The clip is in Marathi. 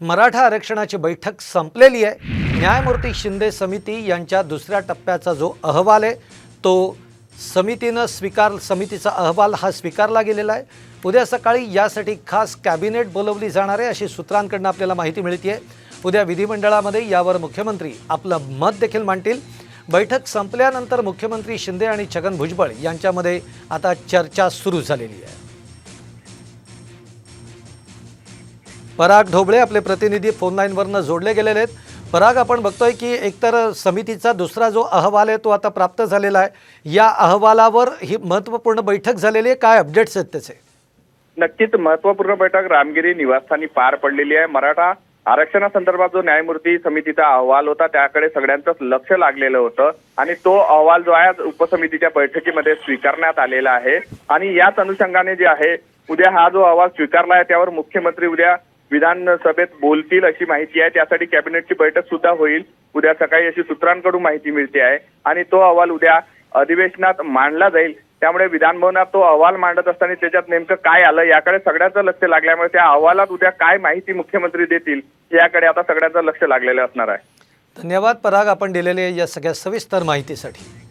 मराठा आरक्षणाची बैठक संपलेली आहे. न्यायमूर्ती शिंदे समिती यांच्या दुसऱ्या टप्प्याचा जो अहवाल आहे तो समितीनं स्वीकार समितीचा अहवाल हा स्वीकारला गेलेला आहे. उद्या सकाळी यासाठी खास कॅबिनेट बोलवली जाणार आहे अशी सूत्रांकडनं आपल्याला माहिती मिळते आहे उद्या विधिमंडळामध्ये यावर मुख्यमंत्री आपलं मत देखील मांडतील. बैठक संपल्यानंतर मुख्यमंत्री शिंदे आणि छगन भुजबळ यांच्यामध्ये आता चर्चा सुरू झालेली आहे. पराग ढोबळे आपले प्रतिनिधी फोन लाईनवरनं जोडले गेलेले आहेत. पराग आपण बघतोय की एकतर समितीचा दुसरा जो अहवाल आहे तो आता प्राप्त झालेला आहे. या अहवालावर ही महत्त्वपूर्ण बैठक झालेली आहे. काय अपडेट्स आहेत त्याचे? नक्कीच महत्त्वपूर्ण बैठक रामगिरी निवासस्थानी पार पडलेली आहे. मराठा आरक्षणासंदर्भात जो न्यायमूर्ती समितीचा अहवाल होता त्याकडे सगळ्यांचंच लक्ष लागलेलं होतं आणि तो अहवाल जो आहे उपसमितीच्या बैठकीमध्ये स्वीकारण्यात आलेला आहे. आणि याच अनुषंगाने जे आहे उद्या हा जो अहवाल स्वीकारला आहे त्यावर मुख्यमंत्री उद्या विधानसभेत बोलतील अशी माहिती आहे. त्यासाठी कॅबिनेटची बैठक सुद्धा होईल. उद्या सकाळी अशी सूत्रांकडून माहिती मिळते आहे. आणि तो अहवाल उद्या अधिवेशनात मांडला जाईल. त्यामुळे विधानभवनात तो अहवाल मांडत असताना त्याच्यात नेमकं काय आलं याकडे सगळ्याचं लक्ष लागल्यामुळे त्या अहवालात उद्या काय माहिती मुख्यमंत्री देतील याकडे आता सगळ्याचं लक्ष लागलेलं असणार आहे. धन्यवाद. पराग आपण दिलेल्या या सगळ्या सविस्तर माहितीसाठी.